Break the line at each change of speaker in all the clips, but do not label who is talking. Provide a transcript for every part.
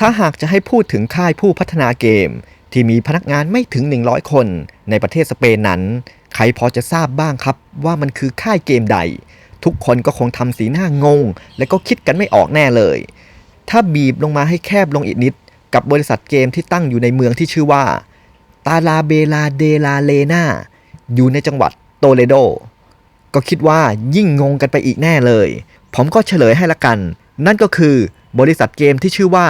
ถ้าหากจะให้พูดถึงค่ายผู้พัฒนาเกม ที่มีพนักงานไม่ถึง 100 คนในประเทศสเปนนั้น ใครพอจะทราบบ้างครับว่ามันคือค่ายเกมใด ทุกคนก็คงทำสีหน้างง และก็คิดกันไม่ออกแน่เลย ถ้าบีบลงมาให้แคบลงอีกนิด กับบริษัทเกมที่ตั้งอยู่ในเมืองที่ชื่อว่าตาลาเบลาเดลาเลนาอยู่ในจังหวัดโตเลโด ก็คิดว่ายิ่งงงกันไปอีกแน่เลย ผมก็เฉลยให้ละกัน นั่นก็คือบริษัทเกมที่ชื่อว่า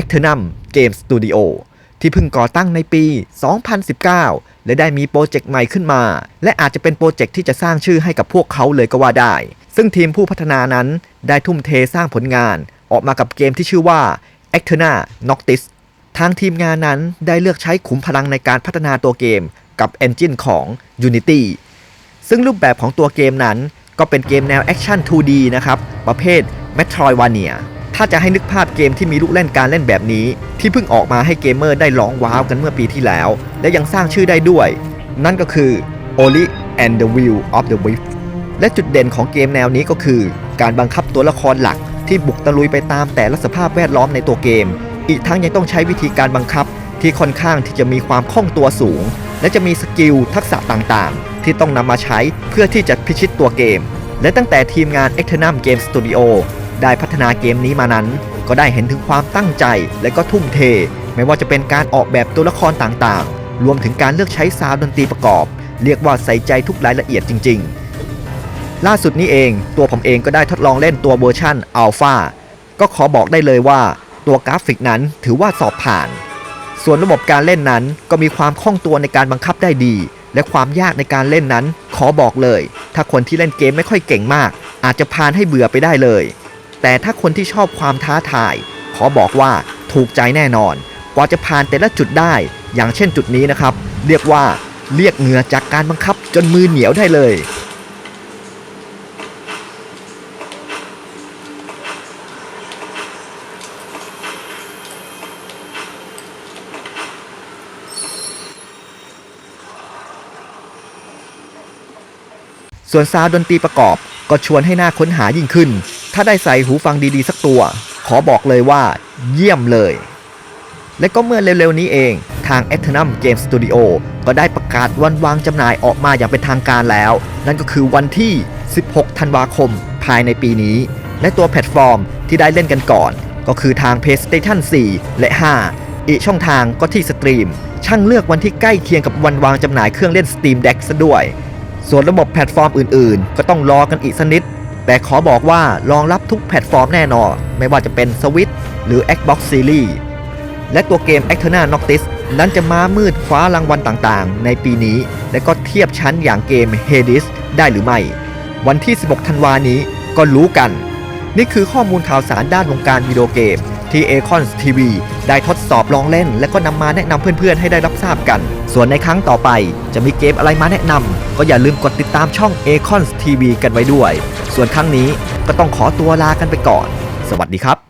a c t e r n u m Game Studio ที่เพิ่งก่อตั้งในปี 2019 และได้มีโปรเจกต์ใหม่ขึ้นมา และอาจจะเป็นโปรเจกต์ที่จะสร้างชื่อให้กับพวกเขาเลยก็ว่าได้ ซึ่งทีมผู้พัฒนานั้นได้ทุ่มเทสร้างผลงาน ออกมากับเกมที่ชื่อว่า a c t e r n a Noctis ทางทีมงานนั้นได้เลือกใช้ขุมพลังในการพัฒนาตัวเกมกับ Engine ของ Unity ซึ่งรูปแบบของตัวเกมนั้นก็เป็นเกมแนวแอคชั่น 2D นะครับ ประเภท Metroidvania ถ้าจะให้นึกภาพเกมที่มีลูกเล่นการเล่นแบบนี้ ที่เพิ่งออกมาให้เกมเมอร์ได้ร้องว้าวกันเมื่อปีที่แล้ว และยังสร้างชื่อได้ด้วย นั่นก็คือ Oli and the Will of the Wisp และจุดเด่นของเกมแนวนี้ก็คือ การบังคับตัวละครหลักที่บุกตะลุยไปตามแต่ละสภาพแวดล้อมในตัวเกม อีกทั้งยังต้องใช้วิธีการบังคับ ที่ค่อนข้างที่จะมีความคล่องตัวสูง และจะมีสกิลทักษะต่างๆ ที่ต้องนำมาใช้เพื่อที่จะพิชิตตัวเกม และตั้งแต่ทีมงาน e x t e r n u m Game Studio ได้พัฒนาเกมนี้มานั้น ก็ได้เห็นถึงความตั้งใจและก็ทุ่มเท ไม่ว่าจะเป็นการออกแบบตัวละครต่างๆ รวมถึงการเลือกใช้ซาวด์ดนตรีประกอบ เรียกว่าใส่ใจทุกรายละเอียดจริง ๆ ล่าสุดนี้เองตัวผมเองก็ได้ทดลองเล่นตัวเวอร์ชันอัลฟาก็ขอบอกได้เลยว่า ตัวกราฟิกนั้นถือว่าสอบผ่าน ส่วนระบบการเล่นนั้นก็มีความคล่องตัวในการบังคับได้ดี และความยากในการเล่นนั้น ขอบอกเลย ถ้าคนที่เล่นเกมไม่ค่อยเก่งมาก อาจจะพานให้เบื่อไปได้เลย แต่ถ้าคนที่ชอบความท้าทาย ขอบอกว่าถูกใจแน่นอน กว่าจะผ่านแต่ละจุดได้ อย่างเช่นจุดนี้นะครับ เรียกว่าเรียกเหงื่อจากการบังคับจนมือเหนียวได้เลย ส่วนซาวดนตรีประกอบก็ชวนให้หน่าค้นหายิ่งขึ้น ถ้าได้ใส่หูฟังดีๆสักตัว ขอบอกเลยว่า เยี่ยมเลย และก็เมื่อเร็วๆนี้เอง ทาง e t e r n u m Game Studio ก็ได้ประกาศวันวางจำหน่ายออกมาอย่างเป็นทางการแล้ว นั่นก็คือวันที่ 16 ธันวาคม ภายในปีนี้ และตัวแพลตฟอร์มที่ได้เล่นกันก่อน ก็คือทาง PlayStation 4 และ 5 อีกช่องทางก็ที่สตรีมช่างเลือกวันที่ใกล้เคียงกับวันวางจำหน่ายเครื่องเล่น Steam Deck ซะด้วย ส่วนระบบแพลตฟอร์มอื่นๆ ก็ต้องรอกันอีกสักนิด แต่ขอบอกว่ารองรับทุกแพลตฟอร์มแน่นอน ไม่ว่าจะเป็น Switch หรือ Xbox Series และตัวเกม a c t e r n a Noctis นั้นจะมามืดคว้ารางวัลต่างๆ ในปีนี้ และก็เทียบชั้นอย่างเกม Hades ได้หรือไม่ วันที่ 16 ธันวานี้ก็รู้กัน นี่คือข้อมูลข่าวสารด้านวงการวิดีโอเกม ที่ a c o n TV ได้ทดสอบลองเล่น และก็นำมาแนะนำเพื่อนๆ ให้ได้รับทราบกัน ส่วนในครั้งต่อไปจะมีเกมอะไรมาแนะนำก็อย่าลืมกดติดตามช่อง a c o n TV กันไว้ด้วย ส่วนครั้งนี้ก็ต้องขอตัวลากันไปก่อน สวัสดีครับ